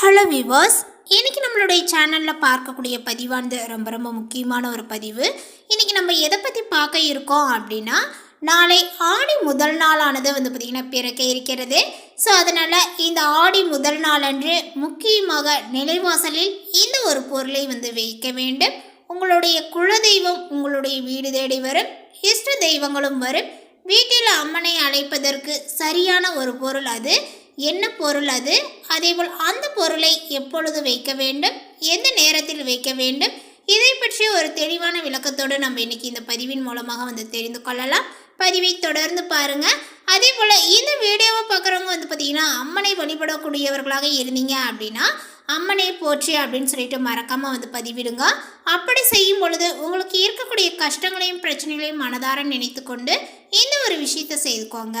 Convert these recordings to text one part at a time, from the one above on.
Hello விவாஸ் இன்றைக்கி நம்மளுடைய சேனலில் பார்க்கக்கூடிய பதிவானது ரொம்ப ரொம்ப முக்கியமான ஒரு பதிவு. இன்றைக்கி நம்ம எதை பற்றி பார்க்க இருக்கோம் அப்படின்னா நாளை ஆடி முதல் நாளானது வந்து பார்த்திங்கன்னா பிறக்க இருக்கிறது. ஸோ அதனால் இந்த ஆடி முதல் நாளன்று முக்கியமாக நிலைவாசலில் இந்த ஒரு பொருளை வந்து வைக்க வேண்டும். உங்களுடைய குலதெய்வம் உங்களுடைய வீடு தேடி வரும். இஷ்ட தெய்வங்களும் வரும். வீட்டில் அம்மனை அழைப்பதற்கு சரியான ஒரு பொருள் அது. என்ன பொருள் அது? அதேபோல் அந்த பொருளை எப்பொழுது வைக்க வேண்டும்? எந்த நேரத்தில் வைக்க வேண்டும்? இதை பற்றி ஒரு தெளிவான விளக்கத்தோடு நம்ம இன்னைக்கு இந்த பதிவின் மூலமாக வந்து தெரிந்து கொள்ளலாம். பதிவை தொடர்ந்து பாருங்க. அதே போல் இந்த வீடியோவை பார்க்குறவங்க வந்து பார்த்திங்கன்னா அம்மனை வழிபடக்கூடியவர்களாக இருந்தீங்க அப்படின்னா அம்மனை போற்றி அப்படின்னு சொல்லிட்டு மறக்காமல் வந்து பதிவிடுங்க. அப்படி செய்யும் பொழுது உங்களுக்கு இருக்கக்கூடிய கஷ்டங்களையும் பிரச்சனைகளையும் மனதார நினைத்து கொண்டு இந்த ஒரு விஷயத்தை செய்துக்கோங்க.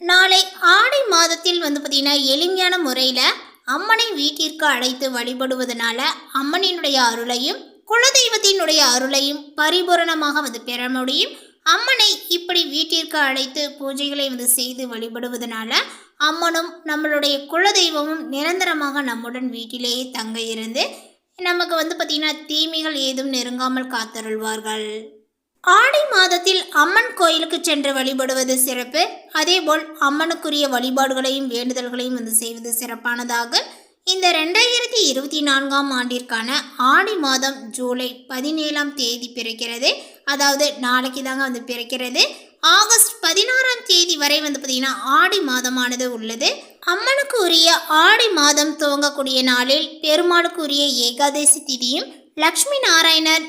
நாளை ஆடி மாதத்தில் வந்து பார்த்திங்கன்னா எளிமையான முறையில் அம்மனை வீட்டிற்கு அழைத்து வழிபடுவதனால அம்மனினுடைய அருளையும் குலதெய்வத்தினுடைய அருளையும் பரிபூரணமாக வந்து பெற முடியும். அம்மனை இப்படி வீட்டிற்கு அழைத்து பூஜைகளை வந்து செய்து வழிபடுவதனால அம்மனும் நம்மளுடைய குலதெய்வமும் நிரந்தரமாக நம்முடன் வீட்டிலேயே தங்க இருந்து நமக்கு வந்து பார்த்திங்கன்னா தீமைகள் ஏதும் நெருங்காமல் காத்தருள்வார்கள். ஆடி மாதத்தில் அம்மன் கோயிலுக்கு சென்று வழிபடுவது சிறப்பு. அதேபோல் அம்மனுக்குரிய வழிபாடுகளையும் வேண்டுதல்களையும் வந்து செய்வது சிறப்பானதாக. இந்த ரெண்டாயிரத்தி இருபத்தி நான்காம் ஆண்டிற்கான ஆடி மாதம் ஜூலை பதினேழாம் தேதி பிறக்கிறது. அதாவது நாளைக்கு தாங்க வந்து பிறக்கிறது. ஆகஸ்ட் பதினாறாம் தேதி வரை வந்து பார்த்திங்கன்னா ஆடி மாதமானது உள்ளது. அம்மனுக்கு உரிய ஆடி மாதம் துவங்கக்கூடிய நாளில் பெருமாளுக்கு உரிய ஏகாதசி திதியும் லக்ஷ்மி நாராயணர்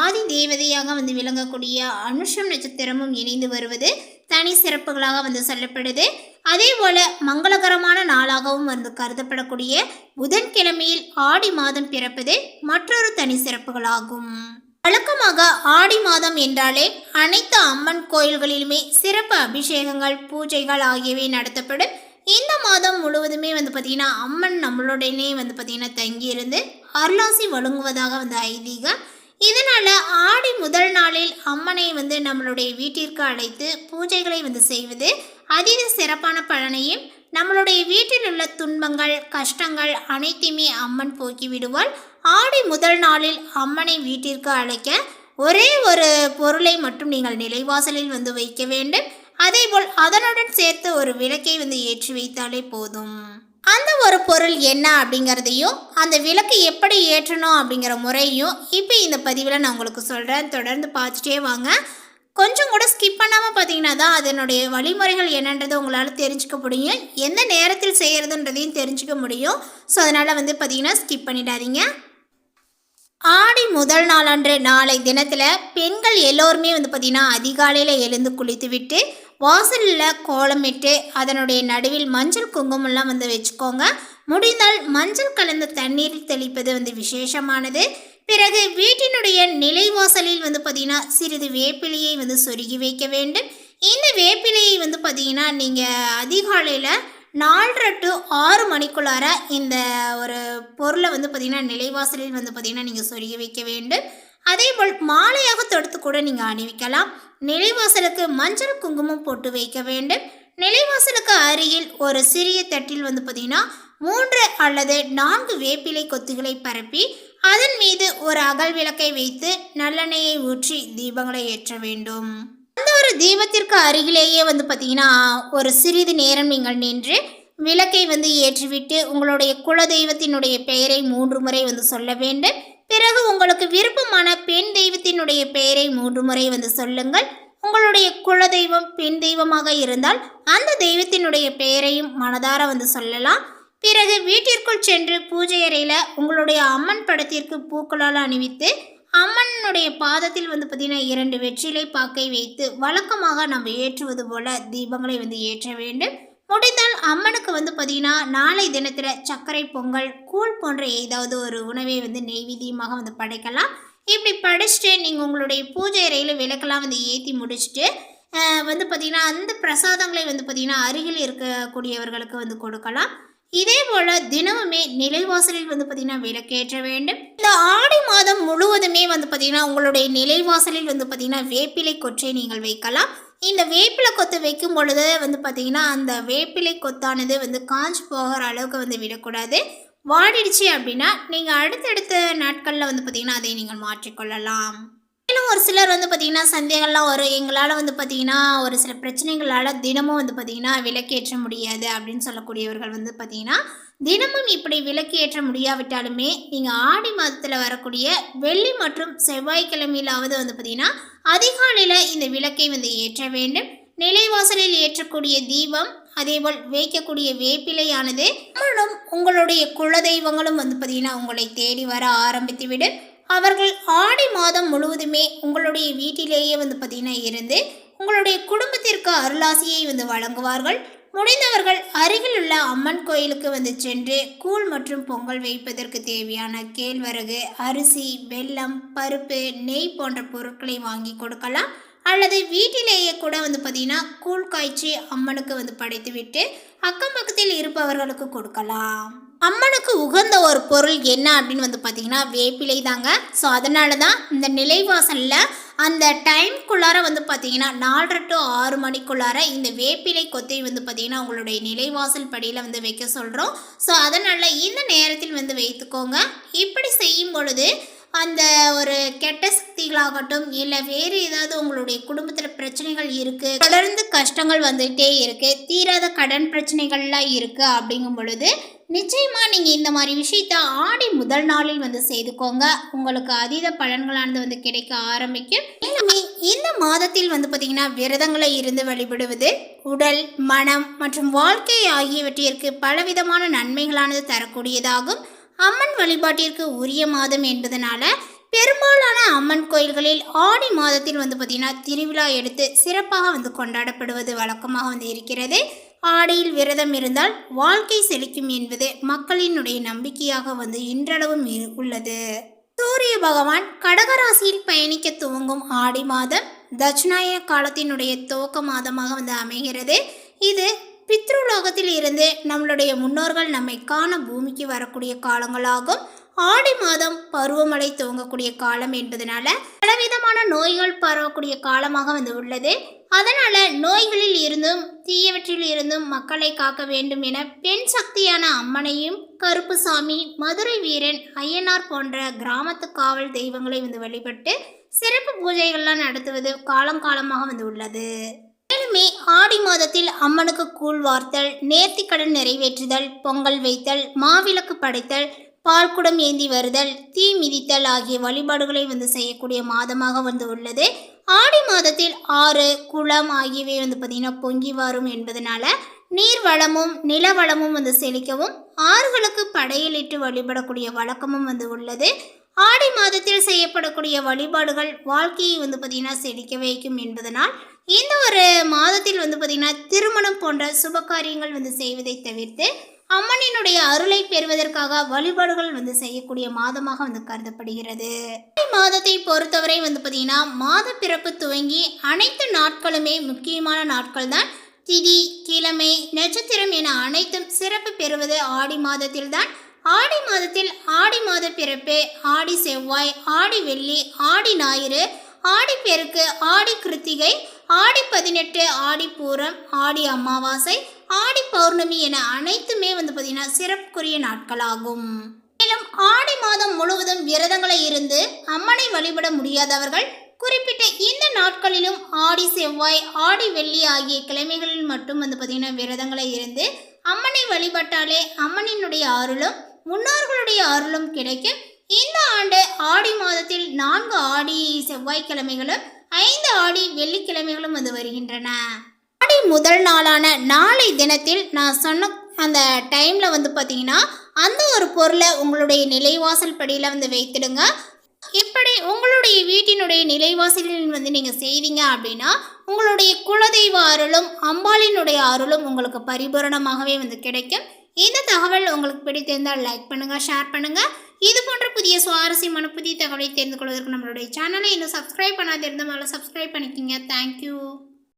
ஆதி தேவதையாக வந்து விளங்கக்கூடிய அனுஷம் நட்சத்திரமும் இணைந்து வருவது தனி சிறப்புகளாக வந்து சொல்லப்படுது. அதே போல மங்களகரமான நாளாகவும் வந்து கருதப்படக்கூடிய புதன்கிழமையில் ஆடி மாதம் பிறப்பது மற்றொரு தனி சிறப்புகளாகும். வழக்கமாக ஆடி மாதம் என்றாலே அனைத்து அம்மன் கோயில்களிலுமே சிறப்பு அபிஷேகங்கள் பூஜைகள் ஆகியவை நடத்தப்படும். இந்த மாதம் முழுவதுமே வந்து பார்த்திங்கன்னா அம்மன் நம்மளுடனே வந்து பார்த்திங்கன்னா தங்கியிருந்து அருளாசி வழங்குவதாக வந்து ஐதீகம். இதனால் ஆடி முதல் நாளில் அம்மனை வந்து நம்மளுடைய வீட்டிற்கு அழைத்து பூஜைகளை வந்து செய்வது அதீத சிறப்பான பலனையும் நம்மளுடைய வீட்டில் உள்ள துன்பங்கள் கஷ்டங்கள் அனைத்தையுமே அம்மன் போக்கி விடுவாள். ஆடி முதல் நாளில் அம்மனை வீட்டிற்கு அழைக்க ஒரே ஒரு பொருளை மட்டும் நீங்கள் நிலைவாசலில் வந்து வைக்க வேண்டும். அதேபோல் அதனுடன் சேர்த்து ஒரு விளக்கை வந்து ஏற்றி வைத்தாலே போதும். அந்த ஒரு பொருள் என்ன அப்படிங்கிறதையும் அந்த விளக்கு எப்படி ஏற்றணும் அப்படிங்கிற முறையும் இப்போ இந்த பதிவில் நான் உங்களுக்கு சொல்கிறேன் தொடர்ந்து பார்த்துட்டே வாங்க. கொஞ்சம் கூட ஸ்கிப் பண்ணாமல் பார்த்தீங்கன்னா தான் அதனுடைய வழிமுறைகள் என்னன்றதை உங்களால் தெரிஞ்சுக்க முடியும். எந்த நேரத்தில் செய்கிறதுன்றதையும் தெரிஞ்சுக்க முடியும். ஸோ அதனால் வந்து பார்த்தீங்கன்னா ஸ்கிப் பண்ணிடாதீங்க. ஆடி முதல் நாளன்று நாளை தினத்தில் பெண்கள் எல்லோருமே வந்து பார்த்திங்கன்னா அதிகாலையில் எழுந்து குளித்துவிட்டு வாசலில் கோலமிட்டு அதனுடைய நடுவில் மஞ்சள் குங்குமம்லாம் வந்து வச்சுக்கோங்க. முடிந்தால் மஞ்சள் கலந்த தண்ணீர் தெளிப்பது வந்து விசேஷமானது. பிறகு வீட்டினுடைய நிலை வாசலில் வந்து பார்த்திங்கன்னா சிறிது வேப்பிலையை வந்து சொருகி வைக்க வேண்டும். இந்த வேப்பிலையை வந்து பார்த்திங்கன்னா நீங்கள் அதிகாலையில் நாலரை டு ஆறு மணிக்குள்ளார இந்த ஒரு பொருளை வந்து பார்த்திங்கன்னா நிலைவாசலில் வந்து பார்த்திங்கன்னா நீங்கள் சொருகி வைக்க வேண்டும். அதே போல் மாலையாக தொடுத்து கூட நீங்கள் அணிவிக்கலாம். நிலைவாசலுக்கு மஞ்சள் குங்குமம் போட்டு வைக்க வேண்டும். நிலைவாசலுக்கு அருகில் ஒரு சிறிய தட்டில் வந்து பார்த்திங்கன்னா மூன்று அல்லது நான்கு வேப்பிலை கொத்துகளை பரப்பி அதன் மீது ஒரு அகல் விளக்கை வைத்து நல்லெண்ணெயை ஊற்றி தீபங்களை ஏற்ற வேண்டும். அந்த ஒரு தீபத்திற்கு அருகிலேயே வந்து பார்த்தீங்கன்னா ஒரு சிறிது நேரம் நீங்கள் நின்று விளக்கை வந்து ஏற்றிவிட்டு உங்களுடைய குலதெய்வத்தினுடைய பெயரை மூன்று முறை வந்து சொல்ல வேண்டும். பிறகு உங்களுக்கு விருப்பமான பெண் தெய்வத்தினுடைய பெயரை மூன்று முறை வந்து சொல்லுங்கள். உங்களுடைய குலதெய்வம் பெண் தெய்வமாக இருந்தால் அந்த தெய்வத்தினுடைய பெயரையும் மனதார வந்து சொல்லலாம். பிறகு வீட்டிற்குள் சென்று பூஜை அறையில் உங்களுடைய அம்மன் படத்திற்கு பூக்களால் அணிவித்து அம்மனுடைய பாதத்தில் வந்து பார்த்தீங்கன்னா இரண்டு வெற்றிலை பாக்கை வைத்து வழக்கமாக நம்ம ஏற்றுவது போல தீபங்களை வந்து ஏற்ற வேண்டும். முடிந்தால் அம்மனுக்கு வந்து பார்த்தீங்கன்னா நாளை தினத்தில் சர்க்கரை பொங்கல் கூழ் போன்ற ஏதாவது ஒரு உணவை வந்து நெய்வேத்தியமாக வந்து படைக்கலாம். இப்படி படிச்சுட்டு நீங்கள் உங்களுடைய பூஜை அறையில் விளக்கெல்லாம் வந்து ஏற்றி முடிச்சுட்டு வந்து பார்த்தீங்கன்னா அந்த பிரசாதங்களை வந்து பார்த்தீங்கன்னா அருகில் இருக்கக்கூடியவர்களுக்கு வந்து கொடுக்கலாம். இதே போல் தினமுமே நிலைவாசலில் வந்து பார்த்தீங்கன்னா விளக்கேற்ற வேண்டும். இந்த ஆடி மாதம் முழுவதுமே வந்து பார்த்தீங்கன்னா உங்களுடைய நிலைவாசலில் வந்து பார்த்தீங்கன்னா வேப்பிலை கொற்றை நீங்கள் வைக்கலாம். இந்த வேப்பிலை கொத்து வைக்கும் பொழுது வந்து பார்த்தீங்கன்னா அந்த வேப்பிலை கொத்தானது வந்து காஞ்சு போகிற அளவுக்கு வந்து விடக்கூடாது. வாடிடுச்சு அப்படின்னா நீங்கள் அடுத்தடுத்த நாட்களில் வந்து பார்த்தீங்கன்னா அதை நீங்கள் மாற்றிக்கொள்ளலாம். இன்னும் ஒரு சிலர் வந்து பார்த்திங்கன்னா சந்தேகம்லாம் வரும். எங்களால் வந்து பார்த்தீங்கன்னா ஒரு சில பிரச்சனைகளால் தினமும் வந்து பார்த்தீங்கன்னா விலக்கேற்ற முடியாது அப்படின்னு சொல்லக்கூடியவர்கள் வந்து பார்த்தீங்கன்னா தினமும் இப்படி விலக்கேற்ற முடியாவிட்டாலுமே நீங்கள் ஆடி மாதத்தில் வரக்கூடிய வெள்ளி மற்றும் செவ்வாய்க்கிழமையிலாவது வந்து பார்த்திங்கன்னா அதிகாலையில் இந்த விளக்கை வந்து ஏற்ற வேண்டும். நிலைவாசலில் ஏற்றக்கூடிய தீபம் அதேபோல் வைக்கக்கூடிய வேப்பிலையானது நம்மளும் உங்களுடைய குலதெய்வங்களும் வந்து பார்த்திங்கன்னா உங்களை தேடி வர ஆரம்பித்துவிடும். அவர்கள் ஆடி மாதம் முழுவதுமே உங்களுடைய வீட்டிலேயே வந்து பார்த்தீங்கன்னா இருந்து உங்களுடைய குடும்பத்திற்கு அருளாசியை வந்து வழங்குவார்கள். முடிந்தவர்கள் அருகில் உள்ள அம்மன் கோயிலுக்கு வந்து சென்று கூழ் மற்றும் பொங்கல் வைப்பதற்கு தேவையான கேழ்வரகு அரிசி வெல்லம் பருப்பு நெய் போன்ற பொருட்களை வாங்கி கொடுக்கலாம். அல்லது வீட்டிலேயே கூட வந்து பார்த்தீங்கன்னா கூழ் காய்ச்சி அம்மனுக்கு வந்து படைத்துவிட்டு அக்கம் பக்கத்தில் இருப்பவர்களுக்கு கொடுக்கலாம். அம்மனுக்கு உகந்த ஒரு பொருள் என்ன அப்படின்னு வந்து பார்த்தீங்கன்னா வேப்பிலை தாங்க. ஸோ அதனால தான் இந்த நிலைவாசலில் அந்த டைம்குள்ளார வந்து பார்த்தீங்கன்னா நாலரை டு ஆறு மணிக்குள்ளார இந்த வேப்பிலை கொத்தை வந்து பார்த்தீங்கன்னா உங்களுடைய நிலைவாசல் படியில் வந்து வைக்க சொல்கிறோம் ஸோ அதனால் இந்த நேரத்தில் வந்து வைத்துக்கோங்க. இப்படி செய்யும் பொழுது அந்த ஒரு கெட்ட சக்திகளாகட்டும் இல்லை வேறு ஏதாவது உங்களுடைய குடும்பத்தில் பிரச்சனைகள் இருக்குது தொடர்ந்து கஷ்டங்கள் வந்துகிட்டே இருக்குது தீராத கடன் பிரச்சனைகள்லாம் இருக்குது அப்படிங்கும் பொழுது நிச்சயமாக நீங்கள் இந்த மாதிரி விஷயத்த ஆடி முதல் நாளில் வந்து செய்துக்கோங்க. உங்களுக்கு அதீத பலன்களானது வந்து கிடைக்க ஆரம்பிக்கும் மேலுமே இந்த மாதத்தில் வந்து பார்த்திங்கன்னா விரதங்களை இருந்து வழிபடுவது உடல் மனம் மற்றும் வாழ்க்கை ஆகியவற்றிற்கு பலவிதமான நன்மைகளானது தரக்கூடியதாகும். அம்மன் வழிபாட்டிற்கு உரிய மாதம் என்பதனால பெரும்பாலான அம்மன் கோயில்களில் ஆடி மாதத்தில் வந்து பார்த்திங்கன்னா திருவிழா எடுத்து சிறப்பாக வந்து கொண்டாடப்படுவது வழக்கமாக வந்து இருக்கிறது. ஆடியில் விரதம் இருந்தால் வாழ்க்கை செழிக்கும் என்பது மக்களினுடைய நம்பிக்கையாக வந்து இன்றளவும் உள்ளது. சூரிய பகவான் கடகராசியில் பயணிக்க துவங்கும் ஆடி மாதம் தட்சிணாய காலத்தினுடைய துவக்க மாதமாக வந்து அமைகிறது. இது பித்ருலோகத்தில் இருந்து நம்மளுடைய முன்னோர்கள் நம்மை காண பூமிக்கு வரக்கூடிய காலங்களாகும். ஆடி மாதம் பருவமழை துவங்கக்கூடிய காலம் என்பதனால பலவிதமான நோய்கள் பரவக்கூடிய காலமாக வந்து உள்ளது. அதனால நோய்களில் இருந்தும் தீயவற்றில் இருந்தும் மக்களை காக்க வேண்டும் என பெண் சக்தியான அம்மனையும் கருப்புசாமி மதுரை வீரன் ஐயனார் போன்ற கிராமத்து காவல் தெய்வங்களை வந்து வழிபட்டு சிறப்பு பூஜைகள்லாம் நடத்துவது காலங்காலமாக வந்து உள்ளது. மேலுமே ஆடி மாதத்தில் அம்மனுக்கு கூழ் வார்த்தல் நேர்த்திக்கடன் நிறைவேற்றுதல் பொங்கல் வைத்தல் மாவிளக்கு படைத்தல் பால்குடம் ஏந்தி வருதல் தீ மிதித்தல் ஆகிய வழிபாடுகளை வந்து செய்யக்கூடிய மாதமாக வந்து உள்ளது. ஆடி மாதத்தில் ஆறு குளம் ஆகியவை வந்து பார்த்திங்கன்னா பொங்கி வரும் என்பதனால நீர் வளமும் நில வளமும் வந்து செழிக்கவும் ஆறுகளுக்கு படையலிட்டு வழிபடக்கூடிய வழக்கமும் வந்து உள்ளது. ஆடி மாதத்தில் செய்யப்படக்கூடிய வழிபாடுகள் வாழ்க்கையை வந்து பார்த்திங்கன்னா செழிக்க வைக்கும் என்பதனால் இந்த ஒரு மாதத்தில் வந்து பார்த்திங்கன்னா திருமணம் போன்ற சுப காரியங்கள் வந்து செய்வதை தவிர்த்து அம்மனினுடைய அருளை பெறுவதற்காக வழிபாடுகள் வந்து செய்யக்கூடிய மாதமாக வந்து கருதப்படுகிறது. ஆடி மாதத்தை பொறுத்தவரை வந்து பார்த்திங்கன்னா மாத பிறப்பு துவங்கி அனைத்து நாட்களுமே முக்கியமான நாட்கள் தான் திதி கிழமை நட்சத்திரம் என அனைத்தும் சிறப்பு பெறுவது ஆடி மாதத்தில் தான் ஆடி மாதத்தில் ஆடி மாத பிறப்பு ஆடி செவ்வாய் ஆடி வெள்ளி ஆடி ஞாயிறு ஆடி பெருக்கு ஆடி கிருத்திகை ஆடி பதினெட்டு ஆடி பூரம் ஆடி அமாவாசை ஆடி பௌர்ணமி என அனைத்துமே வந்து பார்த்திங்கன்னா சிறப்புக்குரிய நாட்களாகும். மேலும் ஆடி மாதம் முழுவதும் விரதங்களை இருந்து அம்மனை வழிபட முடியாதவர்கள் குறிப்பிட்ட இந்த நாட்களிலும் ஆடி செவ்வாய் ஆடி வெள்ளி ஆகிய கிழமைகளில் மட்டும் வந்து பார்த்திங்கன்னா விரதங்களை இருந்து அம்மனை வழிபட்டாலே அம்மனினுடைய அருளும் முன்னோர்களுடைய அருளும் கிடைக்கும் இந்த ஆண்டு ஆடி மாதத்தில் நான்கு ஆடி செவ்வாய்க்கிழமைகளும் ஐந்து ஆடி வெள்ளிக்கிழமைகளும் வந்து வருகின்றன. முதல் நாளான நாளை தினத்தில் நான் சொன்ன அந்த டைமில் வந்து பார்த்தீங்கன்னா அந்த ஒரு பொருளை உங்களுடைய நிலைவாசல் படியில் வந்து வைத்திடுங்க. இப்படி உங்களுடைய வீட்டினுடைய நிலைவாசலில் வந்து நீங்கள் செய்தீங்க அப்படின்னா உங்களுடைய குலதெய்வ அருளும் அம்பாளினுடைய அருளும் உங்களுக்கு பரிபூரணமாகவே வந்து கிடைக்கும். இந்த தகவல் உங்களுக்கு பிடித்திருந்தால் லைக் பண்ணுங்கள் ஷேர் பண்ணுங்கள் இது போன்ற புதிய சுவாரஸ்யமான புதிய தகவலை தெரிந்து கொள்வதற்கு நம்மளுடைய சேனலை இன்னும் சப்ஸ்கிரைப் பண்ணாதிருந்தால் சப்ஸ்கிரைப் பண்ணிக்கிங்க. Thank you